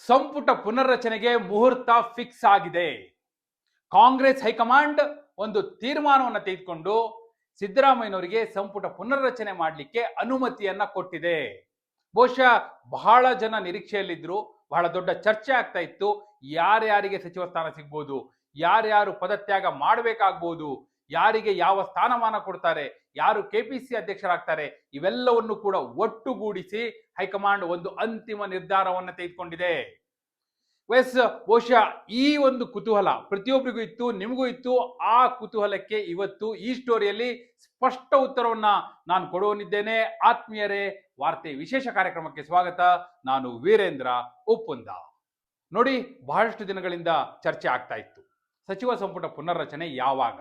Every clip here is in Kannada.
ಸಂಪುಟ ಪುನರ್ರಚನೆಗೆ ಮುಹೂರ್ತ ಫಿಕ್ಸ್ ಆಗಿದೆ. ಕಾಂಗ್ರೆಸ್ ಹೈಕಮಾಂಡ್ ಒಂದು ತೀರ್ಮಾನವನ್ನು ತೆಗೆದುಕೊಂಡು ಸಿದ್ದರಾಮಯ್ಯನವರಿಗೆ ಸಂಪುಟ ಪುನರ್ರಚನೆ ಮಾಡಲಿಕ್ಕೆ ಅನುಮತಿಯನ್ನ ಕೊಟ್ಟಿದೆ. ಬಹುಶಃ ಬಹಳ ಜನ ನಿರೀಕ್ಷೆಯಲ್ಲಿದ್ರು, ಬಹಳ ದೊಡ್ಡ ಚರ್ಚೆ ಆಗ್ತಾ ಇತ್ತು, ಯಾರ್ಯಾರಿಗೆ ಸಚಿವ ಸ್ಥಾನ ಸಿಗ್ಬೋದು, ಯಾರ್ಯಾರು ಪದತ್ಯಾಗ ಮಾಡಬೇಕಾಗ್ಬೋದು ಯಾರಿಗೆ ಯಾವ ಸ್ಥಾನಮಾನ ಕೊಡ್ತಾರೆ, ಯಾರು ಕೆಪಿಸಿ ಅಧ್ಯಕ್ಷರಾಗ್ತಾರೆ, ಇವೆಲ್ಲವನ್ನು ಕೂಡ ಒಟ್ಟುಗೂಡಿಸಿ ಹೈಕಮಾಂಡ್ ಒಂದು ಅಂತಿಮ ನಿರ್ಧಾರವನ್ನು ತೆಗೆದುಕೊಂಡಿದೆ. ಎಸ್ ಬಹುಶಃ ಈ ಒಂದು ಕುತೂಹಲ ಪ್ರತಿಯೊಬ್ಬರಿಗೂ ಇತ್ತು, ನಿಮಗೂ ಇತ್ತು. ಆ ಕುತೂಹಲಕ್ಕೆ ಇವತ್ತು ಈ ಸ್ಟೋರಿಯಲ್ಲಿ ಸ್ಪಷ್ಟ ಉತ್ತರವನ್ನ ನಾನು ಕೊಡುವನಿದ್ದೇನೆ. ಆತ್ಮೀಯರೇ, ವಾರ್ತೆ ವಿಶೇಷ ಕಾರ್ಯಕ್ರಮಕ್ಕೆ ಸ್ವಾಗತ. ನಾನು ವೀರೇಂದ್ರ ಉಪ್ಪುಂದ. ನೋಡಿ, ಬಹಳಷ್ಟು ದಿನಗಳಿಂದ ಚರ್ಚೆ ಆಗ್ತಾ ಇತ್ತು. ಸಚಿವ ಸಂಪುಟ ಪುನರ್ರಚನೆ ಯಾವಾಗ?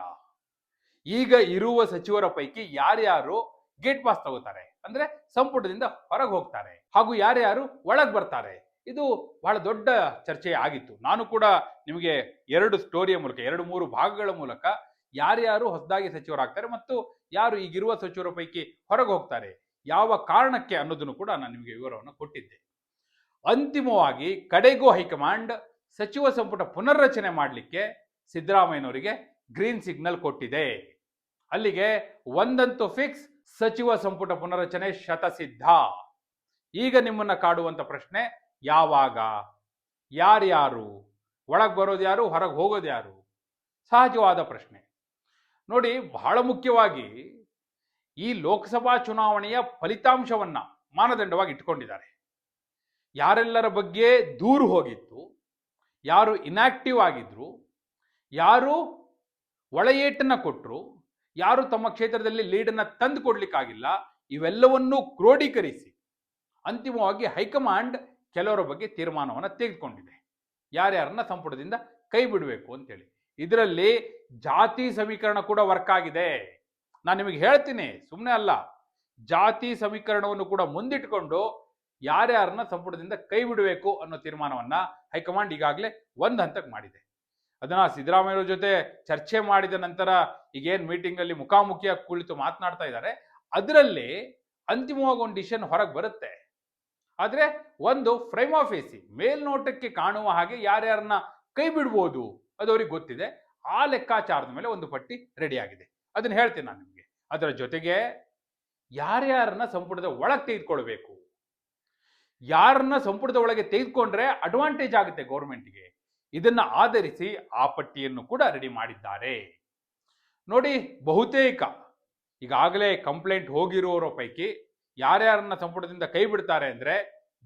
ಈಗ ಇರುವ ಸಚಿವರ ಪೈಕಿ ಯಾರ್ಯಾರು ಗೇಟ್ ಪಾಸ್ ತಗೋತಾರೆ? ಅಂದ್ರೆ ಸಂಪುಟದಿಂದ ಹೊರಗೆ ಹೋಗ್ತಾರೆ. ಹಾಗೂ ಯಾರ್ಯಾರು ಒಳಗೆ ಬರ್ತಾರೆ? ಇದು ಬಹಳ ದೊಡ್ಡ ಚರ್ಚೆ ಆಗಿತ್ತು. ನಾನು ಕೂಡ ನಿಮಗೆ ಎರಡು ಸ್ಟೋರಿಯ ಮೂಲಕ, ಎರಡು ಮೂರು ಭಾಗಗಳ ಮೂಲಕ ಯಾರ್ಯಾರು ಹೊಸದಾಗಿ ಸಚಿವರಾಗ್ತಾರೆ ಮತ್ತು ಯಾರು ಈಗಿರುವ ಸಚಿವರ ಪೈಕಿ ಹೊರಗೆ ಹೋಗ್ತಾರೆ, ಯಾವ ಕಾರಣಕ್ಕೆ ಅನ್ನೋದನ್ನು ಕೂಡ ನಾನು ನಿಮಗೆ ವಿವರವನ್ನು ಕೊಟ್ಟಿದ್ದೆ. ಅಂತಿಮವಾಗಿ ಕಡೆಗೂ ಹೈಕಮಾಂಡ್ ಸಚಿವ ಸಂಪುಟ ಪುನರ್ರಚನೆ ಮಾಡಲಿಕ್ಕೆ ಸಿದ್ದರಾಮಯ್ಯನವರಿಗೆ ಗ್ರೀನ್ ಸಿಗ್ನಲ್ ಕೊಟ್ಟಿದೆ. ಅಲ್ಲಿಗೆ ಒಂದಂತೂ ಫಿಕ್ಸ್ ಸಚಿವ ಸಂಪುಟ ಪುನರಚನೆ ಶತಸಿದ್ಧ. ಈಗ ನಿಮ್ಮನ್ನ ಕಾಡುವಂತ ಪ್ರಶ್ನೆ ಯಾವಾಗ? ಯಾರ್ಯಾರು? ಒಳಗೆ ಬರೋದು ಯಾರು? ಹೊರಗೆ ಹೋಗೋದು ಯಾರು? ಸಹಜವಾದ ಪ್ರಶ್ನೆ. ನೋಡಿ, ಬಹಳ ಮುಖ್ಯವಾಗಿ ಈ ಲೋಕಸಭಾ ಚುನಾವಣೆಯ ಫಲಿತಾಂಶವನ್ನ ಮಾನದಂಡವಾಗಿ ಇಟ್ಕೊಂಡಿದ್ದಾರೆ. ಯಾರೆಲ್ಲರ ಬಗ್ಗೆ ದೂರು ಹೋಗಿತ್ತು, ಯಾರು ಇನ್ಆಕ್ಟಿವ್ ಆಗಿದ್ರು, ಯಾರು ಒಳಏಟನ್ನ ಕೊಟ್ಟರು ಯಾರು ತಮ್ಮ ಕ್ಷೇತ್ರದಲ್ಲಿ ಲೀಡನ್ನ ತಂದು ಕೊಡ್ಲಿಕ್ಕಾಗಿಲ್ಲ ಇವೆಲ್ಲವನ್ನೂ ಕ್ರೋಢೀಕರಿಸಿ ಅಂತಿಮವಾಗಿ ಹೈಕಮಾಂಡ್ ಕೆಲವರ ಬಗ್ಗೆ ತೀರ್ಮಾನವನ್ನು ತೆಗೆದುಕೊಂಡಿದೆ. ಯಾರ್ಯಾರನ್ನ ಸಂಪುಟದಿಂದ ಕೈ ಬಿಡಬೇಕು ಅಂತೇಳಿ. ಇದರಲ್ಲಿ ಜಾತಿ ಸಮೀಕರಣ ಕೂಡ ವರ್ಕ್ ಆಗಿದೆ. ನಾನು ನಿಮಗೆ ಹೇಳ್ತೀನಿ ಸುಮ್ಮನೆ ಅಲ್ಲ. ಜಾತಿ ಸಮೀಕರಣವನ್ನು ಕೂಡ ಮುಂದಿಟ್ಕೊಂಡು ಯಾರ್ಯಾರನ್ನ ಸಂಪುಟದಿಂದ ಕೈ ಬಿಡಬೇಕು ಅನ್ನೋ ತೀರ್ಮಾನವನ್ನ ಹೈಕಮಾಂಡ್ ಈಗಾಗಲೇ ಒಂದು ಹಂತಕ್ಕೆ ಮಾಡಿದೆ. ಅದನ್ನ ಸಿದ್ದರಾಮಯ್ಯವ್ರ ಜೊತೆ ಚರ್ಚೆ ಮಾಡಿದ ನಂತರ ಈಗೇನ್ ಮೀಟಿಂಗ್ ಅಲ್ಲಿ ಮುಖಾಮುಖಿಯಾಗಿ ಕುಳಿತು ಮಾತನಾಡ್ತಾ ಇದ್ದಾರೆ, ಅದರಲ್ಲಿ ಅಂತಿಮವಾಗಿ ಒಂದು ಡಿಸಿಷನ್ ಹೊರಗೆ ಬರುತ್ತೆ. ಆದ್ರೆ ಒಂದು ಫ್ರೇಮ್ ಆಫ್ ಎಸಿ ಮೇಲ್ನೋಟಕ್ಕೆ ಕಾಣುವ ಹಾಗೆ ಯಾರ್ಯಾರನ್ನ ಕೈ ಬಿಡ್ಬೋದು ಅದು ಅವ್ರಿಗೆ ಗೊತ್ತಿದೆ. ಆ ಲೆಕ್ಕಾಚಾರದ ಮೇಲೆ ಒಂದು ಪಟ್ಟಿ ರೆಡಿ ಆಗಿದೆ. ಅದನ್ನ ಹೇಳ್ತೀನಿ ನಾನು ನಿಮಗೆ. ಅದರ ಜೊತೆಗೆ ಯಾರ್ಯಾರನ್ನ ಸಂಪುಟದ ಒಳಗೆ ತೆಗೆದುಕೊಳ್ಬೇಕು? ಯಾರನ್ನ ಸಂಪುಟದ ಒಳಗೆ ತೆಗೆದುಕೊಂಡ್ರೆ ಅಡ್ವಾಂಟೇಜ್ ಆಗುತ್ತೆ ಗೌರ್ಮೆಂಟ್ಗೆ ಇದನ್ನ ಆಧರಿಸಿ ಆ ಪಟ್ಟಿಯನ್ನು ಕೂಡ ರೆಡಿ ಮಾಡಿದ್ದಾರೆ. ನೋಡಿ, ಬಹುತೇಕ ಈಗಾಗಲೇ ಕಂಪ್ಲೇಂಟ್ ಹೋಗಿರುವವರ ಪೈಕಿ ಯಾರ್ಯಾರನ್ನ ಸಂಪುಟದಿಂದ ಕೈ ಬಿಡ್ತಾರೆ ಅಂದ್ರೆ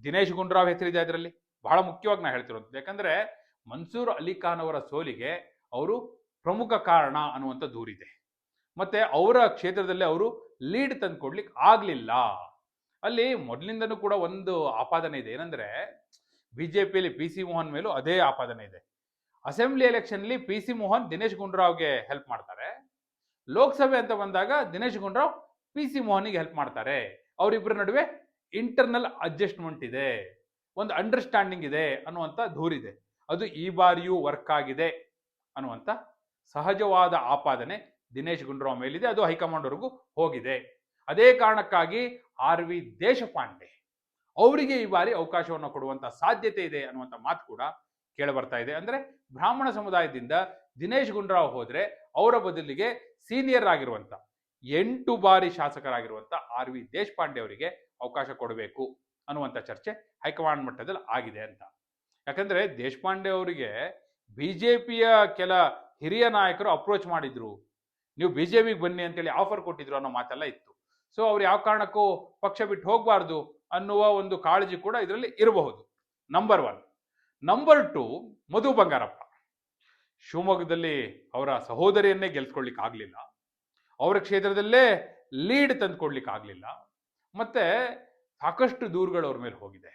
ದಿನೇಶ್ ಗುಂಡ್ರಾವ್ ಹೆಸರಿದೆ ಅದರಲ್ಲಿ. ಬಹಳ ಮುಖ್ಯವಾಗಿ ನಾನು ಹೇಳ್ತಿರೋದು. ಯಾಕಂದ್ರೆ ಮನ್ಸೂರ್ ಅಲಿ ಖಾನ್ ಅವರ ಸೋಲಿಗೆ ಅವರು ಪ್ರಮುಖ ಕಾರಣ ಅನ್ನುವಂಥ ದೂರಿದೆ. ಮತ್ತೆ ಅವರ ಕ್ಷೇತ್ರದಲ್ಲಿ ಅವರು ಲೀಡ್ ತಂದು ಆಗಲಿಲ್ಲ ಆಗ್ಲಿಲ್ಲ. ಅಲ್ಲಿ ಮೊದಲಿಂದನೂ ಕೂಡ ಒಂದು ಆಪಾದನೆ ಇದೆ. ಏನಂದ್ರೆ ಬಿಜೆಪಿಯಲ್ಲಿ ಪಿ ಸಿ ಮೋಹನ್ ಮೇಲೂ ಅದೇ ಆಪಾದನೆ ಇದೆ. ಅಸೆಂಬ್ಲಿ ಎಲೆಕ್ಷನ್ಲಿ ಪಿ ಸಿ ಮೋಹನ್ ದಿನೇಶ್ ಗುಂಡೂರಾವ್ಗೆ ಹೆಲ್ಪ್ ಮಾಡ್ತಾರೆ. ಲೋಕಸಭೆ ಅಂತ ಬಂದಾಗ ದಿನೇಶ್ ಗುಂಡೂರಾವ್ ಪಿ ಸಿ ಮೋಹನ್ಗೆ ಹೆಲ್ಪ್ ಮಾಡ್ತಾರೆ. ಅವರಿಬ್ಬರ ನಡುವೆ ಇಂಟರ್ನಲ್ ಅಡ್ಜಸ್ಟ್ಮೆಂಟ್ ಇದೆ. ಒಂದು ಅಂಡರ್ಸ್ಟ್ಯಾಂಡಿಂಗ್ ಇದೆ ಅನ್ನುವಂಥ ದೂರಿದೆ ಅದು ಈ ಬಾರಿಯೂ ವರ್ಕ್ ಆಗಿದೆ ಅನ್ನುವಂಥ ಸಹಜವಾದ ಆಪಾದನೆ ದಿನೇಶ್ ಗುಂಡೂರಾವ್ ಮೇಲಿದೆ. ಅದು ಹೈಕಮಾಂಡ್ವರೆಗೂ ಹೋಗಿದೆ. ಅದೇ ಕಾರಣಕ್ಕಾಗಿ ಆರ್ ವಿ ದೇಶಪಾಂಡೆ ಅವರಿಗೆ ಈ ಬಾರಿ ಅವಕಾಶವನ್ನು ಕೊಡುವಂತ ಸಾಧ್ಯತೆ ಇದೆ ಅನ್ನುವಂಥ ಮಾತು ಕೂಡ ಕೇಳಬರ್ತಾ ಇದೆ. ಅಂದ್ರೆ ಬ್ರಾಹ್ಮಣ ಸಮುದಾಯದಿಂದ ದಿನೇಶ್ ಗುಂಡ್ರಾವ್ ಹೋದ್ರೆ ಅವರ ಬದಲಿಗೆ ಸೀನಿಯರ್ ಆಗಿರುವಂತ, ಎಂಟು ಬಾರಿ ಶಾಸಕರಾಗಿರುವಂತ ಆರ್ ವಿ ದೇಶಪಾಂಡೆ ಅವರಿಗೆ ಅವಕಾಶ ಕೊಡಬೇಕು ಅನ್ನುವಂಥ ಚರ್ಚೆ ಹೈಕಮಾಂಡ್ ಮಟ್ಟದಲ್ಲಿ ಆಗಿದೆ ಅಂತ. ಯಾಕಂದ್ರೆ ದೇಶಪಾಂಡೆ ಅವರಿಗೆ ಬಿಜೆಪಿಯ ಕೆಲ ಹಿರಿಯ ನಾಯಕರು ಅಪ್ರೋಚ್ ಮಾಡಿದ್ರು. ನೀವು ಬಿಜೆಪಿಗೆ ಬನ್ನಿ ಅಂತೇಳಿ ಆಫರ್ ಕೊಟ್ಟಿದ್ರು ಅನ್ನೋ ಮಾತೆಲ್ಲ ಇತ್ತು. ಸೊ ಅವ್ರು ಯಾವ ಕಾರಣಕ್ಕೂ ಪಕ್ಷ ಬಿಟ್ಟು ಹೋಗಬಾರ್ದು. ಅನ್ನುವ ಒಂದು ಕಾಳಜಿ ಕೂಡ ಇದರಲ್ಲಿ ಇರಬಹುದು. Number one number two Madhu Bangarappa. ಶಿವಮೊಗ್ಗದಲ್ಲಿ ಅವರ ಸಹೋದರಿಯನ್ನೇ ಗೆಲ್ಸ್ಕೊಳ್ಲಿಕ್ಕೆ ಆಗಲಿಲ್ಲ. ಅವರ ಕ್ಷೇತ್ರದಲ್ಲೇ ಲೀಡ್ ತಂದ್ಕೊಡ್ಲಿಕ್ಕೆ ಆಗಲಿಲ್ಲ. ಮತ್ತೆ ಸಾಕಷ್ಟು ದೂರುಗಳು ಅವ್ರ ಮೇಲೆ ಹೋಗಿದೆ.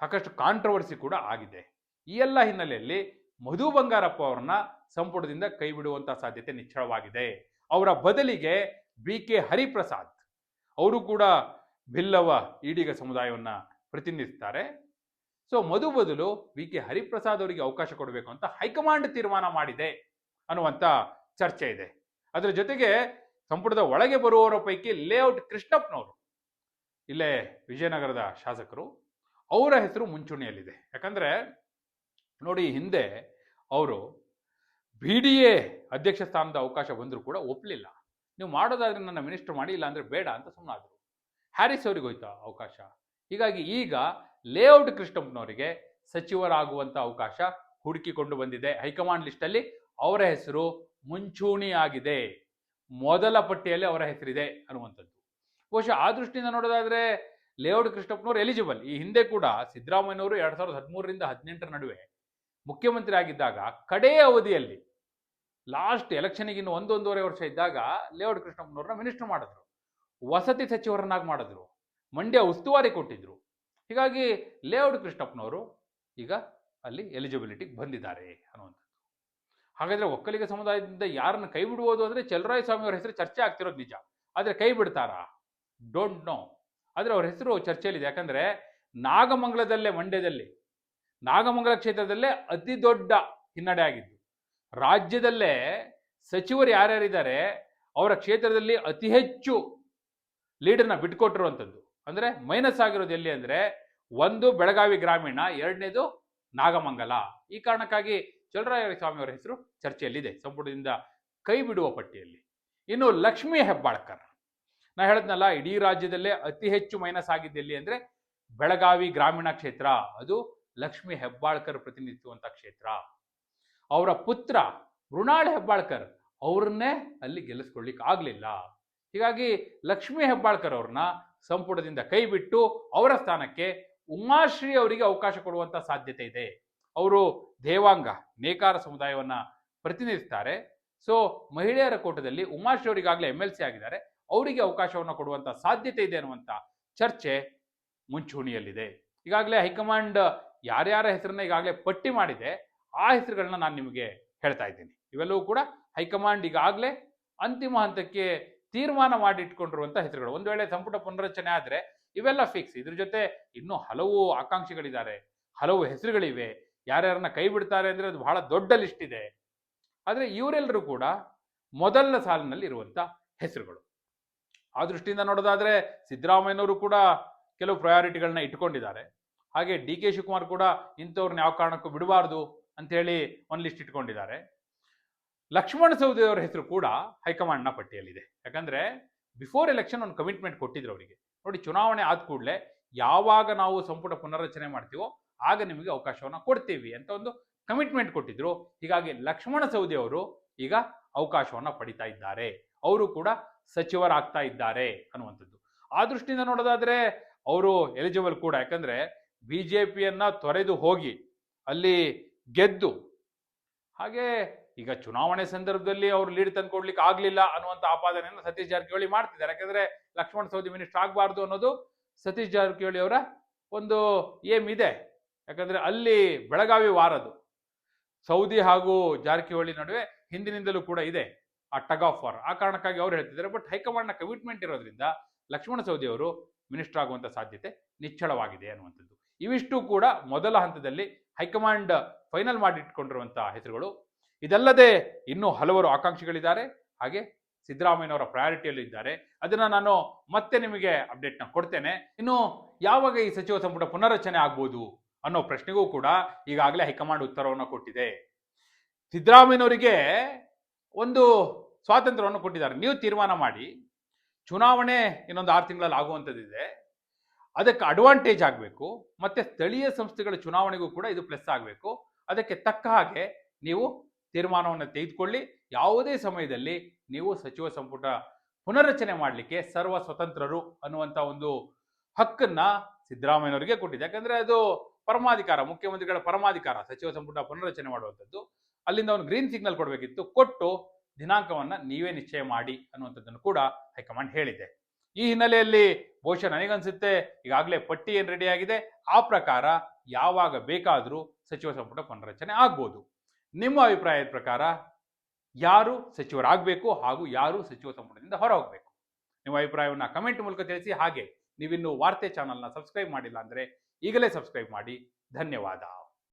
ಸಾಕಷ್ಟು ಕಾಂಟ್ರವರ್ಸಿ ಕೂಡ ಆಗಿದೆ. ಈ ಎಲ್ಲ ಹಿನ್ನೆಲೆಯಲ್ಲಿ ಮಧು ಬಂಗಾರಪ್ಪ ಅವ್ರನ್ನ ಸಂಪುಟದಿಂದ ಕೈ ಬಿಡುವಂತ ಸಾಧ್ಯತೆ ನಿಚ್ಚಳವಾಗಿದೆ. ಅವರ ಬದಲಿಗೆ ಬಿ ಕೆ ಹರಿಪ್ರಸಾದ್. ಅವರು ಕೂಡ ಭಿಲ್ಲವ ಈಡಿಗ ಸಮುದಾಯವನ್ನ ಪ್ರತಿನಿಧಿಸ್ತಾರೆ. ಸೊ ಮಧು ಬದಲು ವಿ ಕೆ ಹರಿಪ್ರಸಾದ್ ಅವರಿಗೆ ಅವಕಾಶ ಕೊಡಬೇಕು ಅಂತ ಹೈಕಮಾಂಡ್ ತೀರ್ಮಾನ ಮಾಡಿದೆ ಅನ್ನುವಂಥ ಚರ್ಚೆ ಇದೆ. ಅದರ ಜೊತೆಗೆ ಸಂಪುಟದ ಒಳಗೆ ಬರುವವರ ಪೈಕಿ ಲೇಔಟ್ ಕೃಷ್ಣಪ್ಪನವರು, ಇಲ್ಲೇ ವಿಜಯನಗರದ ಶಾಸಕರು, ಅವರ ಹೆಸರು ಮುಂಚೂಣಿಯಲ್ಲಿದೆ. ಯಾಕಂದ್ರೆ ನೋಡಿ, ಹಿಂದೆ ಅವರು ಬಿ ಡಿ ಎ ಅಧ್ಯಕ್ಷ ಸ್ಥಾನದ ಅವಕಾಶ ಬಂದರೂ ಕೂಡ ಒಪ್ಪಲಿಲ್ಲ ನೀವು ಮಾಡೋದಾದ್ರೆ ನನ್ನ ಮಿನಿಸ್ಟರ್ ಮಾಡಿ ಇಲ್ಲ ಅಂದ್ರೆ ಬೇಡ ಅಂತ ಸುಮ್ಮನಾದರು ಹ್ಯಾರಿಸ್ ಅವರಿಗೆ ಹೋಯ್ತಾ ಅವಕಾಶ? ಹೀಗಾಗಿ ಈಗ ಲೇಔಟ್ ಕೃಷ್ಣಪ್ಪನವರಿಗೆ ಸಚಿವರಾಗುವಂಥ ಅವಕಾಶ ಹುಡುಕಿಕೊಂಡು ಬಂದಿದೆ. ಹೈಕಮಾಂಡ್ ಲಿಸ್ಟಲ್ಲಿ ಅವರ ಹೆಸರು ಮುಂಚೂಣಿಯಾಗಿದೆ ಮೊದಲ ಪಟ್ಟಿಯಲ್ಲಿ ಅವರ ಹೆಸರಿದೆ ಅನ್ನುವಂಥದ್ದು. ಬಹುಶಃ ಆ ದೃಷ್ಟಿಯಿಂದ ನೋಡೋದಾದರೆ ಲೇಔಟ್ ಕೃಷ್ಣಪ್ಪನವರು ಎಲಿಜಿಬಲ್ ಈ ಹಿಂದೆ ಕೂಡ ಸಿದ್ದರಾಮಯ್ಯನವರು ಎರಡು ಸಾವಿರದ ಹದಿಮೂರರಿಂದ ಹದಿನೆಂಟರ ನಡುವೆ ಮುಖ್ಯಮಂತ್ರಿ ಆಗಿದ್ದಾಗ ಕಡೆಯ ಅವಧಿಯಲ್ಲಿ ಲಾಸ್ಟ್ ಎಲೆಕ್ಷನಿಗಿನ್ನು ಒಂದೊಂದೂವರೆ ವರ್ಷ ಇದ್ದಾಗ ಲೇಔಟ್ ಕೃಷ್ಣಪ್ಪನವ್ರನ್ನ ಮಿನಿಸ್ಟರ್ ಮಾಡಿದ್ರು. ವಸತಿ ಸಚಿವರನ್ನಾಗಿ ಮಾಡಿದ್ರು. ಮಂಡ್ಯ ಉಸ್ತುವಾರಿ ಕೊಟ್ಟಿದ್ರು. ಹೀಗಾಗಿ ಲೇಔಟ್ ಕೃಷ್ಣಪ್ಪನವರು ಈಗ ಅಲ್ಲಿ ಎಲಿಜಿಬಿಲಿಟಿಗೆ ಬಂದಿದ್ದಾರೆ ಅನ್ನುವಂಥದ್ದು. ಹಾಗಾದ್ರೆ ಒಕ್ಕಲಿಗ ಸಮುದಾಯದಿಂದ ಯಾರನ್ನ ಕೈ ಬಿಡುವುದು ಅಂದ್ರೆ ಚಲರಾಯ ಅವರ ಹೆಸರು ಚರ್ಚೆ ಆಗ್ತಿರೋದು ನಿಜ. ಆದ್ರೆ ಕೈ ಬಿಡ್ತಾರಾ? ಡೋಂಟ್ ನೋ ಆದ್ರೆ ಅವ್ರ ಹೆಸರು ಚರ್ಚೆಯಲ್ಲಿದೆ. ಯಾಕಂದ್ರೆ ನಾಗಮಂಗಲದಲ್ಲೇ, ಮಂಡ್ಯದಲ್ಲಿ, ನಾಗಮಂಗಲ ಕ್ಷೇತ್ರದಲ್ಲೇ ಅತಿ ದೊಡ್ಡ ಹಿನ್ನಡೆ ಆಗಿದ್ದು. ರಾಜ್ಯದಲ್ಲೇ ಸಚಿವರು ಯಾರ್ಯಾರಿದ್ದಾರೆ, ಅವರ ಕ್ಷೇತ್ರದಲ್ಲಿ ಅತಿ ಹೆಚ್ಚು ಲೀಡರ್ನ ಬಿಟ್ಕೊಟ್ಟಿರುವಂಥದ್ದು ಅಂದ್ರೆ ಮೈನಸ್ ಆಗಿರೋದು ಎಲ್ಲಿ ಅಂದ್ರೆ ಒಂದು ಬೆಳಗಾವಿ ಗ್ರಾಮೀಣ, ಎರಡನೇದು ನಾಗಮಂಗಲ. ಈ ಕಾರಣಕ್ಕಾಗಿ ಚಲರಾಯ ಸ್ವಾಮಿ ಅವರ ಹೆಸರು ಚರ್ಚೆಯಲ್ಲಿದೆ, ಸಂಪುಟದಿಂದ ಕೈ ಬಿಡುವ ಪಟ್ಟಿಯಲ್ಲಿ. ಇನ್ನು ಲಕ್ಷ್ಮೀ ಹೆಬ್ಬಾಳ್ಕರ್. ನಾ ಹೇಳದ್ನಲ್ಲ, ಇಡೀ ರಾಜ್ಯದಲ್ಲೇ ಅತಿ ಹೆಚ್ಚು ಮೈನಸ್ ಆಗಿದ್ದ ಎಲ್ಲಿ ಅಂದ್ರೆ ಬೆಳಗಾವಿ ಗ್ರಾಮೀಣ ಕ್ಷೇತ್ರ. ಅದು ಲಕ್ಷ್ಮೀ ಹೆಬ್ಬಾಳ್ಕರ್ ಪ್ರತಿನಿಧಿಸುವಂತ ಕ್ಷೇತ್ರ. ಅವರ ಪುತ್ರ ಮೃಣಾಲ್ ಹೆಬ್ಬಾಳ್ಕರ್, ಅವ್ರನ್ನೇ ಅಲ್ಲಿ ಗೆಲ್ಲಿಸ್ಕೊಳ್ಳಿಕ್ ಆಗ್ಲಿಲ್ಲ ಹೀಗಾಗಿ ಲಕ್ಷ್ಮೀ ಹೆಬ್ಬಾಳ್ಕರ್ ಅವ್ರನ್ನ ಸಂಪುಟದಿಂದ ಕೈ ಬಿಟ್ಟು ಅವರ ಸ್ಥಾನಕ್ಕೆ ಉಮಾಶ್ರೀ ಅವರಿಗೆ ಅವಕಾಶ ಕೊಡುವಂತ ಸಾಧ್ಯತೆ ಇದೆ. ಅವರು ದೇವಾಂಗ, ನೇಕಾರ ಸಮುದಾಯವನ್ನ ಪ್ರತಿನಿಧಿಸ್ತಾರೆ. ಸೊ ಮಹಿಳೆಯರ ಕೋಟದಲ್ಲಿ ಉಮಾಶ್ರೀ ಅವರಿಗಾಗಲೇ ಎಂ ಎಲ್ ಸಿ ಆಗಿದ್ದಾರೆ. ಅವರಿಗೆ ಅವಕಾಶವನ್ನು ಕೊಡುವಂತ ಸಾಧ್ಯತೆ ಇದೆ ಅನ್ನುವಂತ ಚರ್ಚೆ ಮುಂಚೂಣಿಯಲ್ಲಿದೆ. ಈಗಾಗಲೇ ಹೈಕಮಾಂಡ್ ಯಾರ್ಯಾರ ಹೆಸರನ್ನ ಈಗಾಗಲೇ ಪಟ್ಟಿ ಮಾಡಿದೆ, ಆ ಹೆಸರುಗಳನ್ನ ನಾನು ನಿಮಗೆ ಹೇಳ್ತಾ ಇದ್ದೀನಿ. ಇವೆಲ್ಲವೂ ಕೂಡ ಹೈಕಮಾಂಡ್ ಈಗಾಗಲೇ ಅಂತಿಮ ಹಂತಕ್ಕೆ ತೀರ್ಮಾನ ಮಾಡಿ ಇಟ್ಕೊಂಡಿರುವಂತಹ ಹೆಸರುಗಳು. ಒಂದು ವೇಳೆ ಸಂಪುಟ ಪುನರಚನೆ ಆದ್ರೆ ಇವೆಲ್ಲ ಫಿಕ್ಸ್ ಇದ್ರ ಜೊತೆ ಇನ್ನೂ ಹಲವು ಆಕಾಂಕ್ಷಿಗಳಿದ್ದಾರೆ ಹಲವು ಹೆಸರುಗಳಿವೆ. ಯಾರ್ಯಾರನ್ನ ಕೈ ಬಿಡ್ತಾರೆ ಅಂದ್ರೆ ಅದು ಬಹಳ ದೊಡ್ಡ ಲಿಸ್ಟ್ ಇದೆ. ಆದ್ರೆ ಇವರೆಲ್ಲರೂ ಕೂಡ ಮೊದಲ ಸಾಲಿನಲ್ಲಿ ಇರುವಂತ ಹೆಸರುಗಳು. ಆ ದೃಷ್ಟಿಯಿಂದ ನೋಡೋದಾದ್ರೆ ಸಿದ್ದರಾಮಯ್ಯನವರು ಕೂಡ ಕೆಲವು ಪ್ರಯಾರಿಟಿಗಳನ್ನ ಇಟ್ಕೊಂಡಿದ್ದಾರೆ. ಹಾಗೆ ಡಿ ಕೆ ಶಿವಕುಮಾರ್ ಕೂಡ ಇಂಥವ್ರನ್ನ ಯಾವ ಕಾರಣಕ್ಕೂ ಬಿಡಬಾರ್ದು ಅಂತ ಹೇಳಿ ಒಂದು ಲಿಸ್ಟ್ ಇಟ್ಕೊಂಡಿದ್ದಾರೆ. ಲಕ್ಷ್ಮಣ ಸವದಿ ಅವರ ಹೆಸರು ಕೂಡ ಹೈಕಮಾಂಡ್ನ ಪಟ್ಟಿಯಲ್ಲಿದೆ. ಯಾಕಂದ್ರೆ ಬಿಫೋರ್ ಎಲೆಕ್ಷನ್ ಒಂದು ಕಮಿಟ್ಮೆಂಟ್ ಕೊಟ್ಟಿದ್ರು ಅವರಿಗೆ. ನೋಡಿ ಚುನಾವಣೆ ಆದ ಕೂಡಲೇ ಯಾವಾಗ ನಾವು ಸಂಪುಟ ಪುನರ್ರಚನೆ ಮಾಡ್ತೀವೋ ಆಗ ನಿಮಗೆ ಅವಕಾಶವನ್ನ ಕೊಡ್ತೀವಿ ಅಂತ ಒಂದು ಕಮಿಟ್ಮೆಂಟ್ ಕೊಟ್ಟಿದ್ರು. ಹೀಗಾಗಿ ಲಕ್ಷ್ಮಣ ಸವದಿ ಅವರು ಈಗ ಅವಕಾಶವನ್ನ ಪಡಿತಾ ಇದ್ದಾರೆ. ಅವರು ಕೂಡ ಸಚಿವರಾಗ್ತಾ ಇದ್ದಾರೆ ಅನ್ನುವಂಥದ್ದು. ಆ ದೃಷ್ಟಿಯಿಂದ ನೋಡೋದಾದ್ರೆ ಅವರು ಎಲಿಜಿಬಲ್ ಕೂಡ. ಯಾಕಂದ್ರೆ ಬಿಜೆಪಿಯನ್ನ ತೊರೆದು ಹೋಗಿ ಅಲ್ಲಿ ಗೆದ್ದು ಹಾಗೆ ಈಗ ಚುನಾವಣೆ ಸಂದರ್ಭದಲ್ಲಿ ಅವರು ಲೀಡ್ ತಂದ್ಕೊಡ್ಲಿಕ್ಕೆ ಆಗ್ಲಿಲ್ಲ ಅನ್ನುವಂತ ಆಪಾದನೆಯನ್ನು ಸತೀಶ್ ಜಾರಕಿಹೊಳಿ ಮಾಡ್ತಿದ್ದಾರೆ. ಯಾಕಂದ್ರೆ ಲಕ್ಷ್ಮಣ ಸೌದಿ ಮಿನಿಸ್ಟರ್ ಆಗಬಾರ್ದು ಅನ್ನೋದು ಸತೀಶ್ ಜಾರಕಿಹೊಳಿ ಅವರ ಒಂದು ಏಮ್ ಇದೆ. ಯಾಕಂದ್ರೆ ಅಲ್ಲಿ ಬೆಳಗಾವಿ ವಾರದು ಸೌದಿ ಹಾಗೂ ಜಾರಕಿಹೊಳಿ ನಡುವೆ ಹಿಂದಿನಿಂದಲೂ ಕೂಡ ಇದೆ ಆ ಟಗ್ ಆಫ್ ವಾರ್. ಆ ಕಾರಣಕ್ಕಾಗಿ ಅವ್ರು ಹೇಳ್ತಿದ್ದಾರೆ. ಬಟ್ ಹೈಕಮಾಂಡ್ನ ಕಮಿಟ್ಮೆಂಟ್ ಇರೋದ್ರಿಂದ ಲಕ್ಷ್ಮಣ ಸೌದಿ ಅವರು ಮಿನಿಸ್ಟರ್ ಆಗುವಂತ ಸಾಧ್ಯತೆ ನಿಚ್ಚಳವಾಗಿದೆ ಅನ್ನುವಂಥದ್ದು. ಇವಿಷ್ಟು ಕೂಡ ಮೊದಲ ಹಂತದಲ್ಲಿ ಹೈಕಮಾಂಡ್ ಫೈನಲ್ ಮಾಡಿಟ್ಕೊಂಡಿರುವಂತಹ ಹೆಸರುಗಳು ಇದಲ್ಲದೆ ಇನ್ನೂ ಹಲವರು ಆಕಾಂಕ್ಷಿಗಳಿದ್ದಾರೆ. ಹಾಗೆ ಸಿದ್ದರಾಮಯ್ಯನವರ ಪ್ರಯಾರಿಟಿಯಲ್ಲಿ ಇದ್ದಾರೆ. ಅದನ್ನು ನಾನು ಮತ್ತೆ ನಿಮಗೆ ಅಪ್ಡೇಟ್ನ ಕೊಡ್ತೇನೆ. ಇನ್ನು ಯಾವಾಗ ಈ ಸಚಿವ ಸಂಪುಟ ಪುನರ್ರಚನೆ ಆಗ್ಬೋದು ಅನ್ನೋ ಪ್ರಶ್ನೆಗೂ ಕೂಡ ಈಗಾಗಲೇ ಹೈಕಮಾಂಡ್ ಉತ್ತರವನ್ನು ಕೊಟ್ಟಿದೆ. ಸಿದ್ದರಾಮಯ್ಯನವರಿಗೆ ಒಂದು ಸ್ವಾತಂತ್ರ್ಯವನ್ನು ಕೊಟ್ಟಿದ್ದಾರೆ. ನೀವು ತೀರ್ಮಾನ ಮಾಡಿ. ಚುನಾವಣೆ ಇನ್ನೊಂದು ಆರು ತಿಂಗಳಲ್ಲಿ ಆಗುವಂಥದ್ದಿದೆ. ಅದಕ್ಕೆ ಅಡ್ವಾಂಟೇಜ್ ಆಗಬೇಕು. ಮತ್ತು ಸ್ಥಳೀಯ ಸಂಸ್ಥೆಗಳ ಚುನಾವಣೆಗೂ ಕೂಡ ಇದು ಪ್ಲಸ್ ಆಗಬೇಕು. ಅದಕ್ಕೆ ತಕ್ಕ ಹಾಗೆ ನೀವು ತೀರ್ಮಾನವನ್ನು ತೆಗೆದುಕೊಳ್ಳಿ. ಯಾವುದೇ ಸಮಯದಲ್ಲಿ ನೀವು ಸಚಿವ ಸಂಪುಟ ಪುನರ್ರಚನೆ ಮಾಡಲಿಕ್ಕೆ ಸರ್ವ ಸ್ವತಂತ್ರರು ಅನ್ನುವಂಥ ಒಂದು ಹಕ್ಕನ್ನ ಸಿದ್ದರಾಮಯ್ಯನವರಿಗೆ ಕೊಟ್ಟಿದೆ. ಯಾಕಂದ್ರೆ ಅದು ಪರಮಾಧಿಕಾರ, ಮುಖ್ಯಮಂತ್ರಿಗಳ ಪರಮಾಧಿಕಾರ, ಸಚಿವ ಸಂಪುಟ ಪುನರ್ರಚನೆ ಮಾಡುವಂಥದ್ದು ಅಲ್ಲಿಂದ ಅವನು ಗ್ರೀನ್ ಸಿಗ್ನಲ್ ಕೊಡಬೇಕಿತ್ತು. ಕೊಟ್ಟು ದಿನಾಂಕವನ್ನು ನೀವೇ ನಿಶ್ಚಯ ಮಾಡಿ ಅನ್ನುವಂಥದ್ದನ್ನು ಕೂಡ ಹೈಕಮಾಂಡ್ ಹೇಳಿದೆ. ಈ ಹಿನ್ನೆಲೆಯಲ್ಲಿ ಬಹುಶಃ ನನಗನ್ಸುತ್ತೆ. ಈಗಾಗಲೇ ಪಟ್ಟಿ ಏನು ರೆಡಿ ಆಗಿದೆ. ಆ ಪ್ರಕಾರ ಯಾವಾಗ ಬೇಕಾದರೂ ಸಚಿವ ಸಂಪುಟ ಪುನರ್ರಚನೆ ಆಗ್ಬೋದು. ನಿಮ್ಮ ಅಭಿಪ್ರಾಯದ ಪ್ರಕಾರ ಯಾರು ಸಚಿವರಾಗಬೇಕು ಹಾಗೂ ಯಾರು ಸಚಿವ ಸಂಪುಟದಿಂದ ಹೊರ ಹೋಗಬೇಕು ನಿಮ್ಮ ಅಭಿಪ್ರಾಯವನ್ನು ಕಮೆಂಟ್ ಮೂಲಕ ತಿಳಿಸಿ. ಹಾಗೆ ನೀವಿನ್ನು ವಾರ್ತೆ ಚಾನಲ್ನ ಸಬ್ಸ್ಕ್ರೈಬ್ ಮಾಡಿಲ್ಲ ಅಂದರೆ ಈಗಲೇ ಸಬ್ಸ್ಕ್ರೈಬ್ ಮಾಡಿ. ಧನ್ಯವಾದ.